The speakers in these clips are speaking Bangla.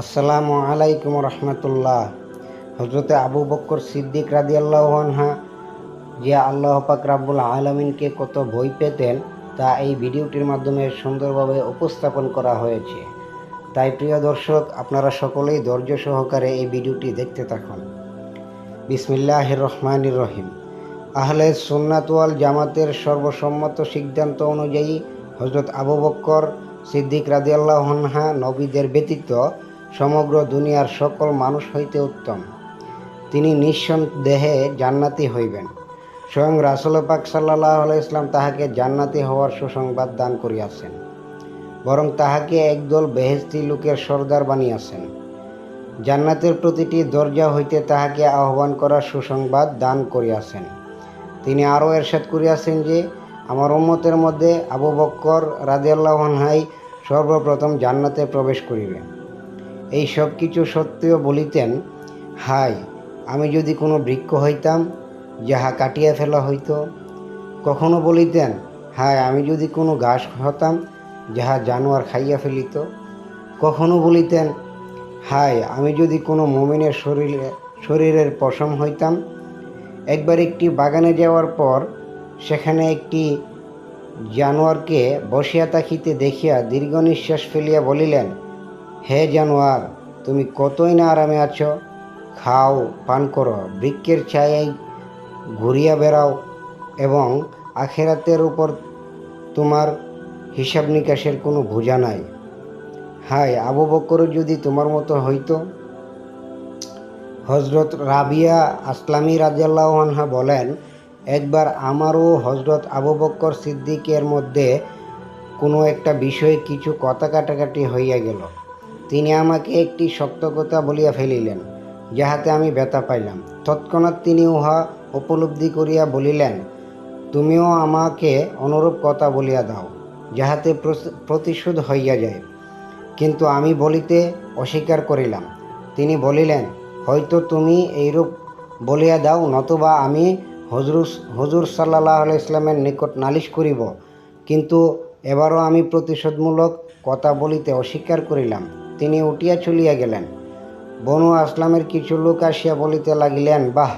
আসসালামু আলাইকুম রহমতুল্লাহ। হজরতে আবু বক্কর সিদ্দিক রাদি আল্লাহা যে আল্লাহ পাক রাব্বুল আলমিনকে কত বই পেতেন, তা এই ভিডিওটির মাধ্যমে সুন্দরভাবে উপস্থাপন করা হয়েছে। তাই প্রিয় দর্শক, আপনারা সকলেই ধৈর্য সহকারে এই ভিডিওটি দেখতে থাকুন। বিসমিল্লাহ রহমানির রহিম। আহলে সুন্নাতওয়াল জামাতের সর্বসম্মত সিদ্ধান্ত অনুযায়ী হজরত আবু বক্কর সিদ্দিক রাদিয়াল্লাহনহা নবীদের ব্যতীত সমগ্র দুনিয়ার সকল মানুষ হইতে উত্তম। তিনি নিঃসন্দেহে জান্নাতি হইবেন। স্বয়ং রাসুল পাক সাল্লাহ ইসলাম তাহাকে জান্নাতি হওয়ার সুসংবাদ দান করিয়াছেন, বরং তাহাকে একদল বেহেস্তি লোকের সর্দার বানিয়াছেন। জান্নাতের প্রতিটি দরজা হইতে তাহাকে আহ্বান করার সুসংবাদ দান করিয়াছেন। তিনি আরও এরশাদ করিয়াছেন যে, আমার উম্মতের মধ্যে আবু বক্কর রাজিয়াল্লাহাই সর্বপ্রথম জান্নাতে প্রবেশ করিবে এই সব কিছু সত্ত্বেও বলিতেন হাই আমি যদি কোনো বৃক্ষ হইতাম, যাহা কাটিয়া ফেলা হইত, কখনো বলিতেন, হায়, আমি যদি কোনো ঘাস হতাম, যাহা জানোয়ার খাইয়া ফেলিত, কখনো বলিতেন, হায়, আমি যদি কোনো মোমিনের শরীরে, শরীরের পশম হইতাম, একবার একটি বাগানে যাওয়ার পর, সেখানে একটি জানোয়ারকে বসিয়া তাকিতে দেখিয়া দীর্ঘ নিঃশ্বাস ফেলিয়া বলিলেন হে জানোয়ার, তুমি কতই না আরামে আছো? খাও, পান করো বৃক্ষের ছায়ায় ঘুরিয়া বেড়াও এবং আখেরাতের উপর তোমার হিসাব নিকাশের কোনো বোঝা নাই। হায়, আবু বকর যদি তোমার মতো হইতো? হজরত রাবিয়া আসলামী রাজিয়াল্লাহা বলেন, একবার আমারও হজরত আবু বক্কর সিদ্দিকের মধ্যে কোনো একটা বিষয়ে কিছু কথা কাটাকাটি হইয়া গেল। তিনি আমাকে একটি শক্ত কথা বলিয়া ফেলিলেন, যাহাতে আমি ব্যথা পাইলাম। তৎক্ষণাৎ তিনি উহা উপলব্ধি করিয়া বলিলেন, তুমিও আমাকে অনুরূপ কথা বলিয়া দাও, যাহাতে প্রতিশোধ হইয়া যায়। কিন্তু আমি বলিতে অস্বীকার করিলাম। তিনি বলিলেন, হয়তো তুমি এইরূপ বলিয়া দাও, নতুবা আমি হজরু হজুর সাল্লাহ ইসলামের নিকট নালিশ করিব। কিন্তু এবারও আমি প্রতিশোধমূলক কথা বলিতে অস্বীকার করিলাম। তিনি উঠিয়া চলিয়া গেলেন। বনু আসলামের কিছু লোক আসিয়া বলিতে লাগিলেন, বাহ,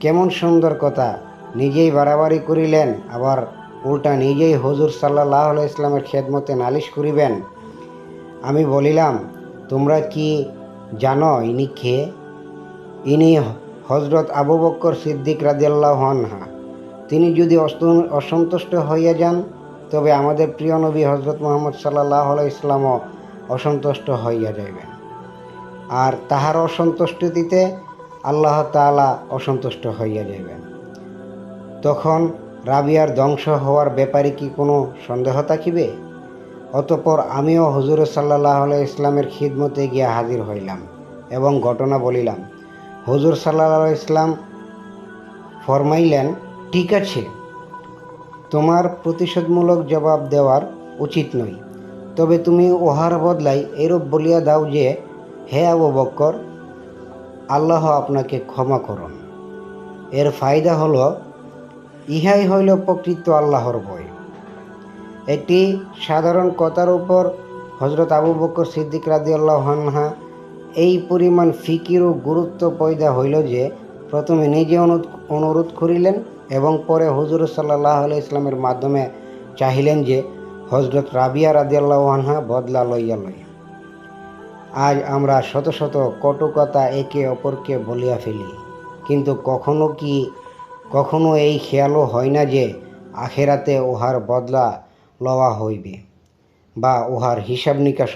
কেমন সুন্দর কথা। নিজেই বাড়াবাড়ি করিলেন, আবার উল্টা নিজেই হজুর সাল্লাহ ইসলামের খেদমতে নালিশ করিবেন। আমি বলিলাম, তোমরা কি জানো ইনি কে? ইনি হজরত আবু বক্কর সিদ্দিক রাজিয়াল্লাহ হনহা তিনি যদি অসন্তুষ্ট হইয়া যান, তবে আমাদের প্রিয় নবী হজরত মোহাম্মদ সাল্লাহ ইসলামও অসন্তুষ্ট হইয়া যাইবেন। আর তাহার অসন্তুষ্টিতে আল্লাহ তালা অসন্তুষ্ট হইয়া যাইবেন। তখন রাবিয়ার ধ্বংস হওয়ার ব্যাপারে কি কোনো সন্দেহ থাকিবে? অতপর আমিও হজুর সাল্লাহ ইসলামের খিদমতে গিয়া হাজির হইলাম এবং ঘটনা বলিলাম। হজুর সাল্লাহ ইসলাম ফরমাইলেন, ঠিক আছে, তোমার প্রতিশোধমূলক জবাব দেওয়ার উচিত নয়। তবে তুমি ওহার বদলাই এরূপ বলিয়া দাও যে, হে আবু বক্কর, আল্লাহ আপনাকে ক্ষমা করুন। এর ফায়দা হলো, ইহাই হইল প্রকৃত আল্লাহর বই একটি সাধারণ কথার উপর হজরত আবু বকর সিদ্দিক রাজি আল্লাহনহা এই পরিমাণ ফিকির ও গুরুত্ব পয়দা হইল যে, প্রথমে নিজে অনুরোধ করিলেন এবং পরে হজুর সাল্লাহ ইসলামের মাধ্যমে চাহিলেন যে হজরত রাবিয়া রাজিয়াল্লাহা বদলা লইয়া লইয়া। আজ আমরা শত শত কটকতা একে অপরকে বলিয়া ফেলি, কিন্তু কখনো কি, কখনো এই খেয়ালও হয় না যে আখেরাতে উহার বদলা লওয়া হইবে বা উহার হিসাব নিকাশ